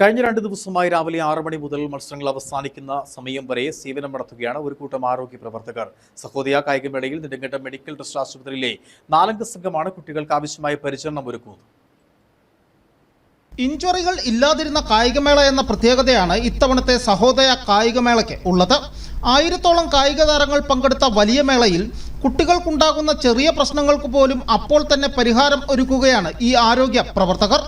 കഴിഞ്ഞ രണ്ട് ദിവസമായി രാവിലെ ആറ് മണി മുതൽ മത്സരങ്ങൾ അവസാനിക്കുന്ന സമയം വരെ സേവനം നടത്തുകയാണ് ഒരു കൂട്ടം ആരോഗ്യ പ്രവർത്തകർ. സഹോദയ കായികമേളയിൽ നെടുങ്കണ്ടം മെഡിക്കൽ ട്രസ്റ്റ് ആശുപത്രിയിലെ നാലംഗ സംഘമാണ് കുട്ടികൾക്ക് ആവശ്യമായ പരിചരണം ഒരുക്കുന്നത്. ഇഞ്ചുറികൾ ഇല്ലാതിരുന്ന കായികമേള എന്ന പ്രത്യേകതയാണ് ഇത്തവണത്തെ സഹോദയ കായികമേളയ്ക്ക് ഉള്ളത്. ആയിരത്തോളം കായിക താരങ്ങൾ പങ്കെടുത്ത വലിയ മേളയിൽ കുട്ടികൾക്കുണ്ടാകുന്ന ചെറിയ പ്രശ്നങ്ങൾക്ക് പോലും അപ്പോൾ തന്നെ പരിഹാരം ഒരുക്കുകയാണ് ഈ ആരോഗ്യ പ്രവർത്തകർ.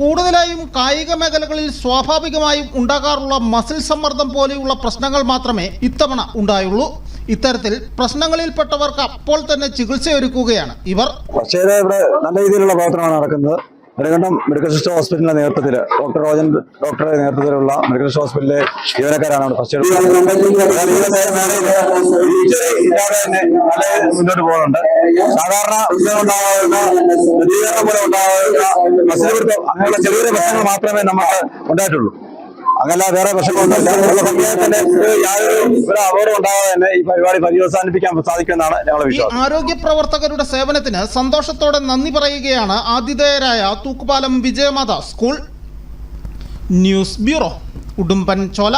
കൂടുതലായും കായിക മേഖലകളിൽ സ്വാഭാവികമായും ഉണ്ടാകാറുള്ള മസിൽ സമ്മർദ്ദം പോലെയുള്ള പ്രശ്നങ്ങൾ മാത്രമേ ഇത്തവണ ഉണ്ടായുള്ളൂ. ഇത്തരത്തിൽ പ്രശ്നങ്ങളിൽപ്പെട്ടവർക്ക് അപ്പോൾ തന്നെ ചികിത്സയൊരുക്കുകയാണ് ഇവർ. പക്ഷേ ഇവിടെ നല്ല രീതിയിലുള്ള പ്രവർത്തനമാണ് നടക്കുന്നത്. നെടുങ്കണ്ടം മെഡിക്കൽ സിസ്റ്റർ ഹോസ്പിറ്റലിന്റെ നേതൃത്വത്തിൽ ഡോക്ടർ റോജൻ ഡോക്ടറുടെ നേതൃത്വത്തിലുള്ള മെഡിക്കൽ ഹോസ്പിറ്റലിലെ ജീവനക്കാരാണ് മുന്നോട്ട് പോകുന്നുണ്ട്. സാധാരണ ഉണ്ടാകുന്ന ശരീരം പോലെ ഉണ്ടാകുന്ന അങ്ങനെയുള്ള ചെറിയ പ്രശ്നങ്ങൾ മാത്രമേ നമുക്ക് ഉണ്ടായിട്ടുള്ളൂ. അങ്ങനെ വേറെ പ്രശ്നങ്ങളൊന്നുമില്ല ഉള്ള യാതൊരു ഒരു അപകടം ഉണ്ടാകാതെ തന്നെ ഈ പരിപാടി പര്യവസാനിപ്പിക്കാൻ സാധിക്കുമെന്നാണ് ഞങ്ങളുടെ വിശ്വാസം. ആരോഗ്യ പ്രവർത്തകരുടെ സേവനത്തിന് സന്തോഷത്തോടെ നന്ദി പറയുകയാണ് ആതിഥേയരായ Thookkupalam Vijayamatha school news bureau Udumbanchola.